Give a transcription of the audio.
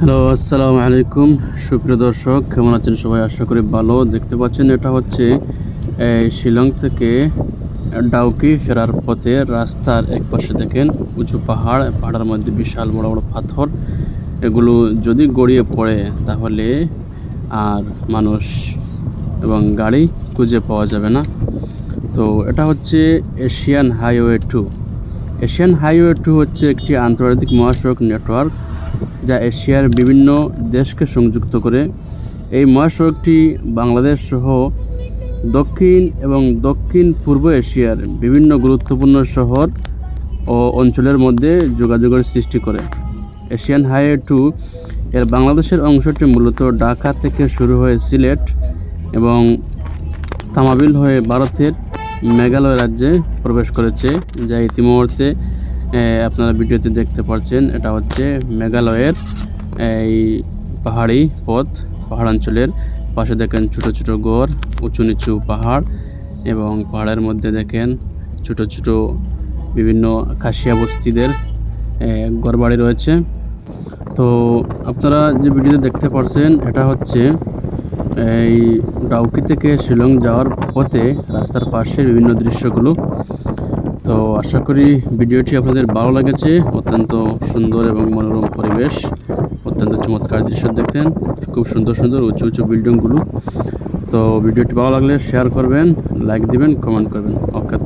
Hello, আসসালামু আলাইকুম। সুপ্রিয় দর্শক, কেমন আছেন সবাই? আশা করি ভালো। দেখতে পাচ্ছেন, এটা হচ্ছে শিলং থেকে ডাউকি ফেরার পথে রাস্তার এক পাশে দেখেন উঁচু পাহাড়, পাহাড়ের মধ্যে বিশাল বড় বড় পাথর। এগুলো যদি গড়িয়ে পড়ে তাহলে আর মানুষ এবং গাড়ি খুঁজে পাওয়া যাবে না। তো এটা হচ্ছে Asian highway two. Asian highway two হচ্ছে একটি আন্তর্জাতিক মহাসড়ক নেটওয়ার্ক। যা এশিয়ার বিভিন্ন দেশকে সংযুক্ত করে এই মহাসড়কটি বাংলাদেশ সহ দক্ষিণ এবং দক্ষিণ পূর্ব এশিয়ার বিভিন্ন গুরুত্বপূর্ণ শহর ও অঞ্চলের মধ্যে যোগাযোগের সৃষ্টি করে। এশিয়ান হাইওয়ে টু এর বাংলাদেশের অংশটি মূলত ঢাকা থেকে শুরু হয়ে সিলেট এবং তামাবিল হয়ে ভারতের মেঘালয় রাজ্যে প্রবেশ করেছে যা এ, আপনারা ভিডিওতে দেখতে পাচ্ছেন এটা হচ্ছে মেঘালয়ের এই পাহাড়ি পথ, পাহাড়াঞ্চলের পাশে দেখেন ছোট ছোট গড়, উঁচু নিচু পাহাড় এবং পাহাড়ের মধ্যে দেখেন ছোট ছোট বিভিন্ন খাসিয়া বস্তিদের গড়বাড়ি রয়েছে। তো আপনারা যে ভিডিওতে দেখতে পাচ্ছেন এটা হচ্ছে এই ডাউকি থেকে শিলং যাওয়ার পথে রাস্তার পাশে বিভিন্ন দৃশ্যগুলো তো আশা করি ভিডিওটি আপনাদের ভালো লেগেছে। অত্যন্ত সুন্দর এবং মনোরম পরিবেশ, অত্যন্ত চমৎকার দৃশ্য দেখতেন, খুব সুন্দর সুন্দর উঁচু উঁচু বিল্ডিংগুলো। তো ভিডিওটি ভালো লাগলে শেয়ার করবেন লাইক দিবেন কমেন্ট করবেন। ওকে।